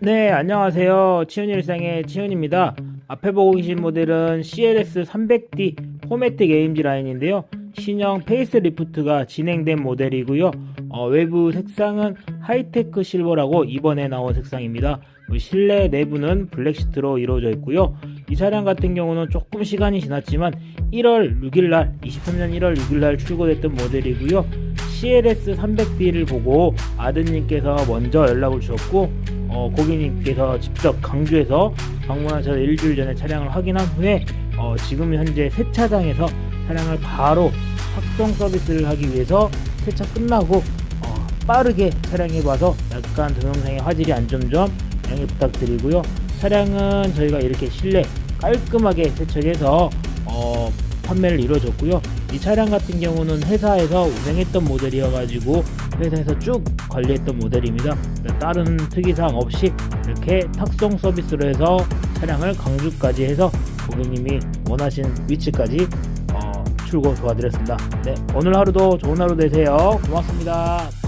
네, 안녕하세요. 치훈 일상의 치훈입니다. 앞에 보고 계신 모델은 CLS 300D 포매트 게임즈 라인인데요. 신형 페이스 리프트가 진행된 모델이고요. 어, 외부 색상은 하이테크 실버라고 이번에 나온 색상입니다. 그 실내 내부는 블랙시트로 이루어져 있고요. 이 차량 같은 경우는 조금 시간이 지났지만 1월 6일날 23년 1월 6일날 출고됐던 모델이고요. CLS 300D를 보고 아드님께서 먼저 연락을 주셨고 어, 고객님께서 직접 강주에서 방문하셔서 일주일 전에 차량을 확인한 후에 어, 지금 현재 세차장에서 차량을 바로 확성 서비스를 하기 위해서 세차 끝나고 어, 빠르게 차량에 봐서 약간 동영상의 화질이 안좀점 양해 부탁드리고요. 차량은 저희가 이렇게 실내 깔끔하게 세척해서 어, 판매를 이루어졌고요. 이 차량 같은 경우는 회사에서 운행했던 모델이어가지고 회사에서 쭉 관리했던 모델입니다. 다른 특이사항 없이 이렇게 탁송 서비스로 해서 차량을 강주까지 해서 고객님이 원하신 위치까지 어, 출고 도와드렸습니다. 네, 오늘 하루도 좋은 하루 되세요. 고맙습니다.